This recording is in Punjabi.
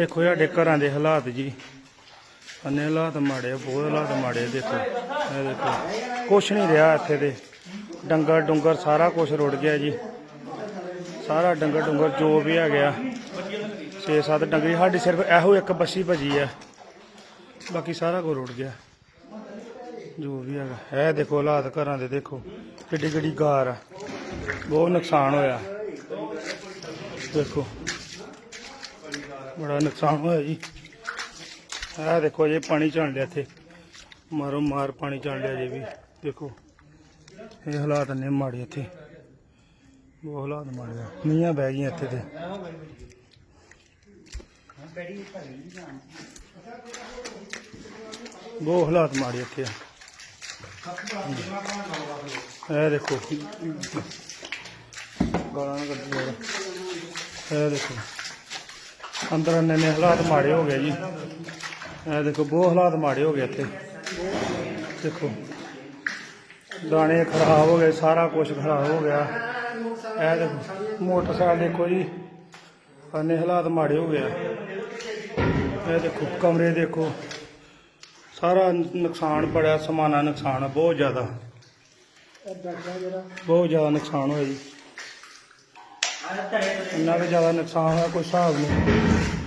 ਦੇਖੋ ਸਾਡੇ ਘਰਾਂ ਦੇ ਹਾਲਾਤ ਜੀ। ਅੰਨੇ ਹਾਲਾਤ ਮਾੜੇ ਬਹੁਤ ਹਾਲਾਤ ਮਾੜੇ ਦੇਖੋ। ਇਹ ਦੇਖੋ, ਕੁਛ ਨਹੀਂ ਰਿਹਾ ਇੱਥੇ ਦੇ ਡੰਗਰ ਡੁੰਗਰ ਸਾਰਾ ਕੁਝ ਰੁੜ ਗਿਆ ਜੀ। ਸਾਰਾ ਡੰਗਰ ਡੁੰਗਰ ਜੋ ਵੀ ਆ ਗਿਆ 6-7 ਡੰਗਰੀ, ਸਾਡੀ ਸਿਰਫ ਇਹੋ ਇੱਕ ਬੱਸੀ ਭਜੀ ਆ। ਬਾਕੀ ਸਾਰਾ ਕੁਝ ਰੁੜ ਗਿਆ। ਜੋ ਵੀ ਹੈਗਾ। ਇਹ ਦੇਖੋ ਹਾਲਾਤ ਘਰਾਂ ਦੇ ਦੇਖੋ, ਕਿੱਡੀ ਕਿੱਡੀ ਗਾਰ ਆ। ਬਹੁਤ ਨੁਕਸਾਨ ਹੋਇਆ। ਦੇਖੋ। ਬੜਾ ਨੁਕਸਾਨ ਹੋਇਆ ਜੀ। ਆਹ ਦੇਖੋ ਜੇ, ਪਾਣੀ ਚੜ ਲਿਆ ਇੱਥੇ। ਮਾਰੋ ਮਾਰ ਪਾਣੀ ਚੜ ਲਿਆ ਜੇ ਵੀ। ਦੇਖੋ, ਇਹ ਹਾਲਾਤ ਨੇ ਮਾੜੇ ਇੱਥੇ। ਬਹੁਤ ਹਾਲਾਤ ਮਾੜੇ ਆ। ਨੀਆਂ ਬਹਿ ਗਈਆਂ ਇੱਥੇ ਤੇ। ਬਹੁਤ ਹਾਲਾਤ ਮਾੜੇ ਇੱਥੇ ਆ। ਇਹ ਦੇਖੋ। ਗਾਲਾਂ ਕੱਢੀ ਇਹ ਦੇਖੋ। ਅੰਦਰ ਇੰਨੇ ਇੰਨੇ ਹਾਲਾਤ ਮਾੜੇ ਹੋ ਗਏ ਜੀ। ਇਹ ਦੇਖੋ, ਬਹੁਤ ਹਾਲਾਤ ਮਾੜੇ ਹੋ ਗਏ ਇੱਥੇ। ਦੇਖੋ, ਦਾਣੇ ਖਰਾਬ ਹੋ ਗਏ, ਸਾਰਾ ਕੁਝ ਖਰਾਬ ਹੋ ਗਿਆ। ਇਹ ਦੇਖੋ, ਮੋਟਰਸਾਈਕਲ ਦੇਖੋ ਜੀ, ਇੰਨੇ ਹਾਲਾਤ ਮਾੜੇ ਹੋ ਗਏ ਇਹ ਦੇਖੋ, ਕਮਰੇ ਦੇਖੋ, ਸਾਰਾ ਨੁਕਸਾਨ ਬੜਾ ਸਮਾਨਾ ਨੁਕਸਾਨ ਬਹੁਤ ਜ਼ਿਆਦਾ। ਬਹੁਤ ਜ਼ਿਆਦਾ ਨੁਕਸਾਨ ਹੋਇਆ ਜੀ। ਇੰਨਾ ਵੀ ਜ਼ਿਆਦਾ ਨੁਕਸਾਨ ਹੋਇਆ ਕੋਈ ਹਿਸਾਬ ਨਹੀਂ।